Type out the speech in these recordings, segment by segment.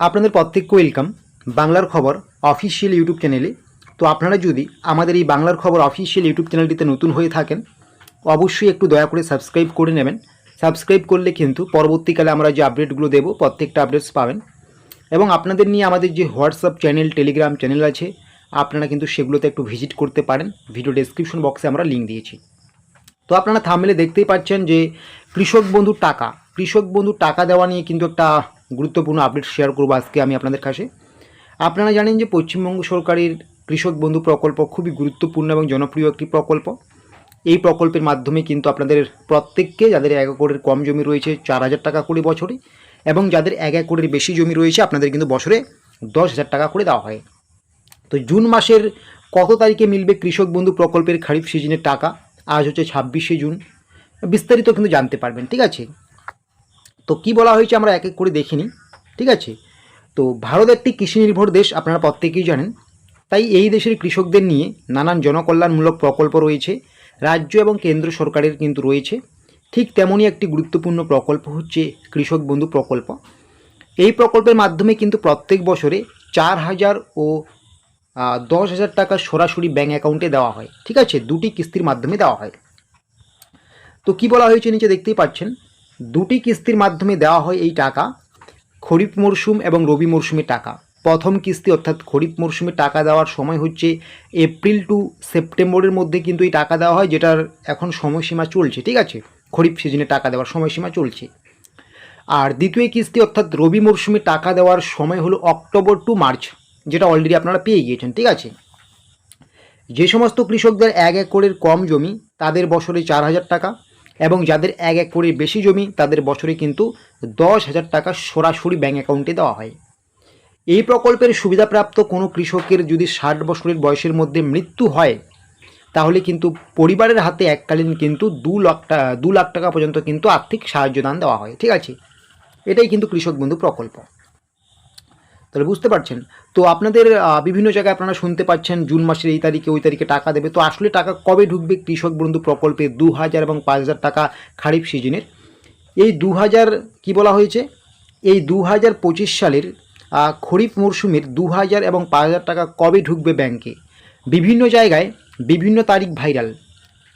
আপনাদের প্রত্যেককে ওয়েলকাম বাংলার খবর অফিসিয়াল ইউটিউব চ্যানেলে তো আপনারা যদি আমাদের এই বাংলার খবর অফিসিয়াল ইউটিউব চ্যানেলটিতে নতুন হয়ে থাকেন, অবশ্যই একটু দয়া করে সাবস্ক্রাইব করে নেবেন। সাবস্ক্রাইব করলে কিন্তু পরবর্তীকালে আমরা যে আপডেটগুলো দেবো, প্রত্যেকটা আপডেটস পাবেন। এবং আপনাদের নিয়ে আমাদের যে হোয়াটসঅ্যাপ চ্যানেল টেলিগ্রাম চ্যানেল আছে, আপনারা কিন্তু সেগুলোতে একটু ভিজিট করতে পারেন। ভিডিও ডেসক্রিপশন বক্সে আমরা লিঙ্ক দিয়েছি। তো আপনারা থামলে দেখতেই পাচ্ছেন যে কৃষক বন্ধুর টাকা। কৃষক বন্ধুর টাকা দেওয়া নিয়ে কিন্তু একটা গুরুত্বপূর্ণ আপডেট শেয়ার করব আজকে আমি আপনাদের কাছে। আপনারা জানেন যে পশ্চিমবঙ্গ সরকারের কৃষক বন্ধু প্রকল্প খুবই গুরুত্বপূর্ণ এবং জনপ্রিয় একটি প্রকল্প। এই প্রকল্পের মাধ্যমে কিন্তু আপনাদের প্রত্যেককে যাদের এক একরের কম জমি রয়েছে, চার হাজার টাকা করে বছরে এবং যাদের এক একরের বেশি জমি রয়েছে, আপনাদের কিন্তু বছরে দশ হাজার টাকা করে দেওয়া হয়। তো জুন মাসের কত তারিখে মিলবে কৃষক বন্ধু প্রকল্পের খারিফ সিজনের টাকা? আজ হচ্ছে ছাব্বিশে জুন। বিস্তারিত কিন্তু জানতে পারবেন, ঠিক আছে? তো কি বলা হয়েছে আমরা এক এক করে দেখিনি ঠিক আছে? তো ভারত একটি কৃষি নির্ভর দেশ, আপনারা প্রত্যেকেই জানেন। তাই এই দেশের কৃষকদের নিয়ে নানান জনকল্যাণমূলক প্রকল্প রয়েছে, রাজ্য এবং কেন্দ্র সরকারের কিন্তু রয়েছে। ঠিক তেমনই একটি গুরুত্বপূর্ণ প্রকল্প হচ্ছে কৃষক বন্ধু প্রকল্প। এই প্রকল্পের মাধ্যমে কিন্তু প্রত্যেক বছরে চার হাজার ও দশ হাজার টাকা সরাসরি ব্যাঙ্ক অ্যাকাউন্টে দেওয়া হয়, ঠিক আছে? দুটি কিস্তির মাধ্যমে দেওয়া হয়। তো কি বলা হয়েছে নিচে দেখতেই পাচ্ছেন? দুটি কিস্তির মাধ্যমে দেওয়া হয় এই টাকা, খরিফ মরশুম এবং রবি মরশুমে টাকা। প্রথম কিস্তি অর্থাৎ খরিফ মরশুমে টাকা দেওয়ার সময় হচ্ছে এপ্রিল টু সেপ্টেম্বরের মধ্যে কিন্তু এই টাকা দেওয়া হয়, যেটার এখন সময়সীমা চলছে, ঠিক আছে? খরিফ সিজনে টাকা দেওয়ার সময়সীমা চলছে। আর দ্বিতীয় কিস্তি অর্থাৎ রবি মরশুমে টাকা দেওয়ার সময় হলো অক্টোবর টু মার্চ, যেটা অলরেডি আপনারা পেয়ে গিয়েছেন, ঠিক আছে? যে সমস্ত কৃষকদের এক একরের কম জমি, তাদের বছরে চার হাজার টাকা এবং যাদের এক একরের বেশি জমি, তাদের বছরে কিন্তু দশ হাজার টাকা সরাসরি ব্যাঙ্ক অ্যাকাউন্টে দেওয়া হয়। এই প্রকল্পের সুবিধাপ্রাপ্ত কোনো কৃষকের যদি ষাট বছরের বয়সের মধ্যে মৃত্যু হয়, তাহলে কিন্তু পরিবারের হাতে এককালীন কিন্তু দু লাখ টাকা দু লাখ টাকা পর্যন্ত কিন্তু আর্থিক সাহায্য দান দেওয়া হয়। ঠিক আছে? এটাই কিন্তু কৃষক বন্ধু প্রকল্প। তাহলে বুঝতে পারছেন। তো আপনাদের বিভিন্ন জায়গায় আপনারা শুনতে পাচ্ছেন জুন মাসের এই তারিখে, ওই তারিখে টাকা দেবে। তো আসলে টাকা কবে ঢুকবে কৃষক বন্ধু প্রকল্পে? দু হাজার এবং পাঁচ হাজার টাকা খারিফ সিজনের। এই দু হাজার কী বলা হয়েছে? এই দু হাজার পঁচিশ সালের খরিফ মরশুমের দু হাজার এবং পাঁচ হাজার টাকা কবে ঢুকবে ব্যাংকে? বিভিন্ন জায়গায় বিভিন্ন তারিখ ভাইরাল।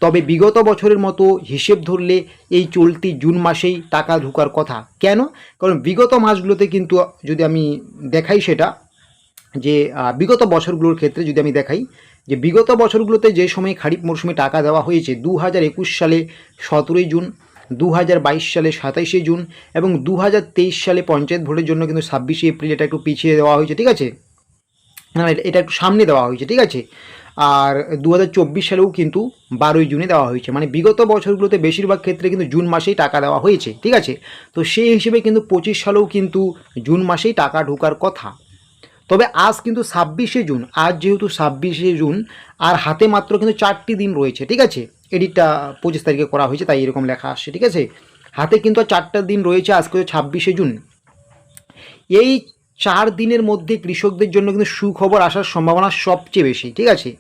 তবে বিগত বছরের মতো হিসেব ধরলে এই চলতি জুন মাসেই টাকা ঢোকার কথা। কেন? কারণ বিগত মাসগুলোতে কিন্তু যদি আমি দেখাই সেটা, যে বিগত বছরগুলোর ক্ষেত্রে যদি আমি দেখাই, যে বিগত বছরগুলোতে যে সময় খারিফ মরশুমে টাকা দেওয়া হয়েছে দু হাজার একুশ সালে সতেরোই জুন দু হাজার বাইশ সালে সাতাইশে জুন এবং দু হাজার তেইশ সালে পঞ্চায়েত ভোটের জন্য কিন্তু ছাব্বিশে এপ্রিল এটা একটু পিছিয়ে দেওয়া হয়েছে, ঠিক আছে? এটা একটু সামনে দেওয়া হয়েছে, ঠিক আছে? আর দু হাজার চব্বিশ সালেও কিন্তু বারোই জুনে দেওয়া হয়েছে। মানে বিগত বছরগুলোতে বেশিরভাগ ক্ষেত্রে কিন্তু জুন মাসেই টাকা দেওয়া হয়েছে, ঠিক আছে? তো সেই হিসেবে কিন্তু পঁচিশ সালেও কিন্তু জুন মাসেই টাকা ঢোকার কথা। তবে আজ কিন্তু ছাব্বিশে জুন, আজ যেহেতু ছাব্বিশে জুন, আর হাতে মাত্র কিন্তু চারটি দিন রয়েছে, ঠিক আছে? এডিটটা পঁচিশ তারিখে করা হয়েছে, তাই এরকম লেখা আসছে, ঠিক আছে? হাতে কিন্তু চারটা দিন রয়েছে আজকে ছাব্বিশে জুন। এই চার দিনের মধ্যে কৃষকদের জন্য কিন্তু সুখবর আসার সম্ভাবনা সবচেয়ে বেশি, ঠিক আছে?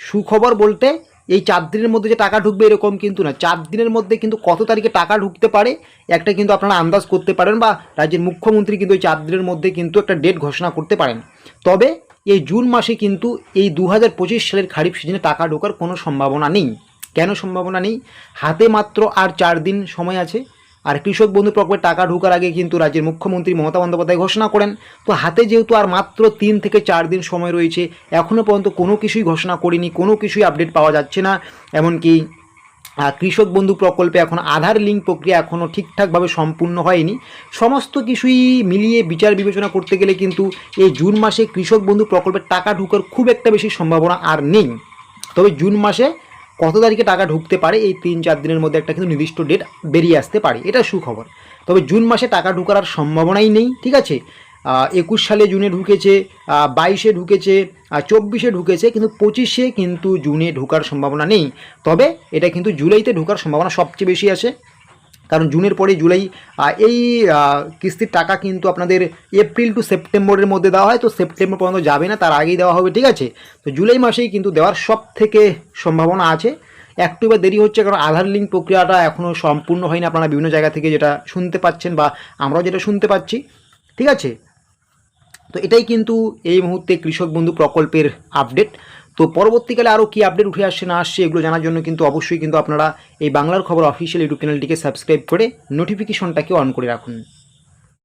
সুখবর বলতে এই চার দিনের মধ্যে যে টাকা ঢুকবে এরকম কিন্তু না। চার দিনের মধ্যে কিন্তু কত তারিখে টাকা ঢুকতে পারে একটা কিন্তু আপনারা আন্দাজ করতে পারেন বা রাজ্যের মুখ্যমন্ত্রী কিন্তু ওই চার দিনের মধ্যে কিন্তু একটা ডেট ঘোষণা করতে পারেন। তবে এই জুন মাসে কিন্তু এই দু হাজার পঁচিশ সালের খারিফ সিজনে টাকা ঢোকার কোনো সম্ভাবনা নেই। কেন সম্ভাবনা নেই? হাতে মাত্র আর চার দিন সময় আছে। আর কৃষক বন্ধু প্রকল্পে টাকা ঢোকার আগে কিন্তু রাজ্যের মুখ্যমন্ত্রী মমতা বন্দ্যোপাধ্যায় ঘোষণা করেন, তো হাতে যেহেতু আর মাত্র তিন থেকে চার দিন সময় রয়েছে এখনও পর্যন্ত কোনো কিছুই ঘোষণা করিনি, কোনো কিছুই আপডেট পাওয়া যাচ্ছে না, এমনকি কৃষক বন্ধু প্রকল্পে এখন আধার লিঙ্ক প্রক্রিয়া এখনও ঠিকঠাকভাবে সম্পূর্ণ হয়নি। সমস্ত কিছুই মিলিয়ে বিচার বিবেচনা করতে গেলে কিন্তু এই জুন মাসে কৃষক বন্ধু প্রকল্পের টাকা ঢোকার খুব একটা বেশি সম্ভাবনা আর নেই। তবে জুন মাসে কত তারিখে টাকা ঢুকতে পারে এই তিন চার দিনের মধ্যে একটা কিন্তু নির্দিষ্ট ডেট বেরিয়ে আসতে পারে, এটা সুখবর। তবে জুন মাসে টাকা ঢুকার সম্ভাবনাই নেই, ঠিক আছে? একুশ সালে জুনে ঢুকেছে বাইশে ঢুকেছে চব্বিশে ঢুকেছে, কিন্তু পঁচিশে কিন্তু জুনে ঢোকার সম্ভাবনা নেই। তবে এটা কিন্তু জুলাইতে ঢোকার সম্ভাবনা সবচেয়ে বেশি আছে। কারণ জুনের পরে জুলাই এই কিস্তির টাকা কিন্তু আপনাদের এপ্রিল টু সেপ্টেম্বরের মধ্যে দেওয়া হয়, তো সেপ্টেম্বর পর্যন্ত যাবে না, তার আগেই দেওয়া হবে, ঠিক আছে? তো জুলাই মাসেই কিন্তু দেওয়ার সব থেকে সম্ভাবনা আছে। একটু বা দেরি হচ্ছে কারণ আধার লিঙ্ক প্রক্রিয়াটা এখনও সম্পূর্ণ হয়নি, আপনারা বিভিন্ন জায়গা থেকে যেটা শুনতে পাচ্ছেন বা আমরাও যেটা শুনতে পাচ্ছি, ঠিক আছে? তো এটাই কিন্তু এই মুহূর্তে কৃষক বন্ধু প্রকল্পের আপডেট তো পরবর্তীকালে আরও কী আপডেট উঠে আসছে, না আসছে, এগুলো জানার জন্য কিন্তু অবশ্যই কিন্তু আপনারা এই বাংলার খবর অফিসিয়াল ইউটিউব চ্যানেলটিকে সাবস্ক্রাইব করে নোটিফিকেশনটাকে অন করে রাখুন।